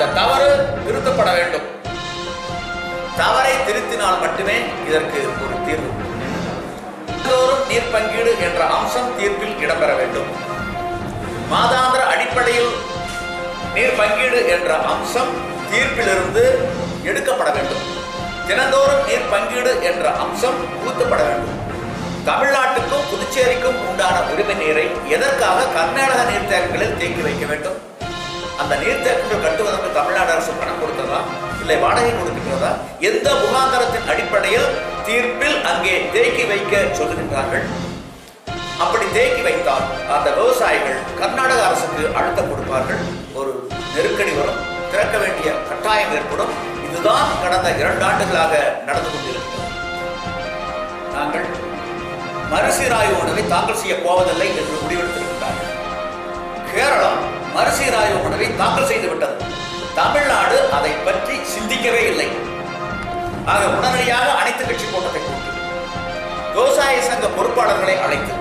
அந்த தவறு திருத்தப்பட வேண்டும். தவறை திருத்தினால் மட்டுமே இதற்கு ஒரு தீர்வு. எல்லோரும் நீர் பங்கீடு என்ற அம்சம் தீர்ப்பில் இடம்பெற வேண்டும். மாதாந்திர அடிப்படையில் நீர் பங்கீடு என்ற அம்சம் தீர்ப்பிலிருந்து எடுக்கப்பட வேண்டும். தினந்தோறும் நீர் பங்கீடு என்ற அம்சம் புகுத்தப்பட வேண்டும். தமிழ்நாட்டுக்கும் புதுச்சேரிக்கும் உண்டான உரிமை நீரை எதற்காக கர்நாடக நீர்த்தேக்கங்களில் தேக்கி வைக்க வேண்டும்? அந்த நீர்த்தேக்கங்கள் கட்டுவதற்கு தமிழ்நாடு அரசு பணம் கொடுத்ததா? இல்லை வாடகை கொடுக்கின்றதா எந்த முகாந்தரத்தின் அடிப்படையில் தீர்ப்பில் அங்கே தேக்கி வைக்க சொல்லுகின்றார்கள்? அப்படி தேக்கி வைத்தால் அந்த விவசாயிகள் கர்நாடக அரசுக்கு அழுத்தம் கொடுப்பார்கள். ஒரு நெருக்கடி வரும் திறக்க வேண்டிய கட்டாயம் ஏற்படும். இதுதான் கடந்த இரண்டு ஆண்டுகளாக நடந்து கொண்டிருக்கிறது. நாங்கள் மறுசீராய்வு உணவை தாக்கல் செய்ய போவதில்லை என்று முடிவெடுத்திருக்கிறார்கள். மறுசீராய்வு மனுவை தாக்கல் செய்து விட்டது தமிழ்நாடு அதை பற்றி சிந்திக்கவே இல்லை. ஆக உடனடியாக அனைத்து கட்சி கூட்டத்தை கூட்டி விவசாய சங்க பொறுப்பாளர்களை அழைத்து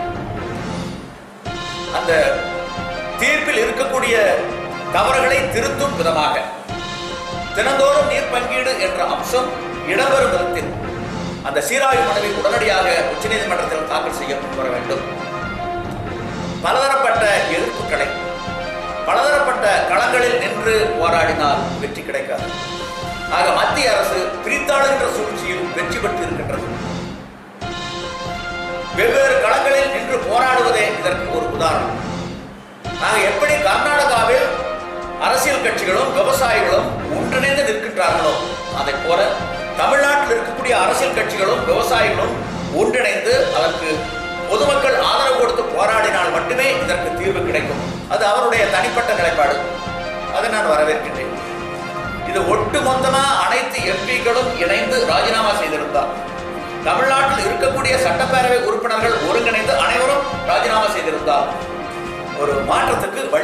அந்த தீர்ப்பில் இருக்கக்கூடிய தவறுகளை திருத்தும் விதமாக தினந்தோறும் நீர் பங்கீடு என்ற அம்சம் இடம்பெறும் விதத்தில் அந்த சீராய்வு மனுவை உடனடியாக உச்சநீதிமன்றத்தில் தாக்கல் செய்ய முன்வர வேண்டும். பலதரப்பட்ட நின்று போராடினால் வெற்றி கிடைக்காது. ஆக மத்திய அரசு பிரித்தாளுகின்ற சூழ்ச்சியில் வெற்றி பெற்று இருக்கின்றது வெவ்வேறு களங்களில் நின்று போராடுவதே இதற்கு ஒரு உதாரணம். ஆக எப்படி கர்நாடகாவில் அரசியல் கட்சிகளும் விவசாயிகளும் ஒன்றிணைந்து நிற்கின்றார்களோ அதை போல தமிழ்நாட்டில் இருக்கக்கூடிய அரசியல் கட்சிகளும் விவசாயிகளும் ஒன்றிணைந்து அதற்கு பொதுமக்கள் ஆதரவு கொடுத்து போராடினால் மட்டுமே இதற்கு தீர்வு கிடைக்கும். அது அவருடைய தனிப்பட்ட நிலைப்பாடு. அதை நான் வரவேற்கின்றேன். இது ஒட்டுமொத்தமா அனைத்து எம்பிக்களும் இணைந்து ராஜினாமா செய்திருந்தார் தமிழ்நாட்டில் இருக்கக்கூடிய சட்டப்பேரவை உறுப்பினர்கள் ஒருங்கிணைந்து அனைவரும் ராஜினாமா செய்திருந்தார் ஒரு மாற்றத்துக்கு வழி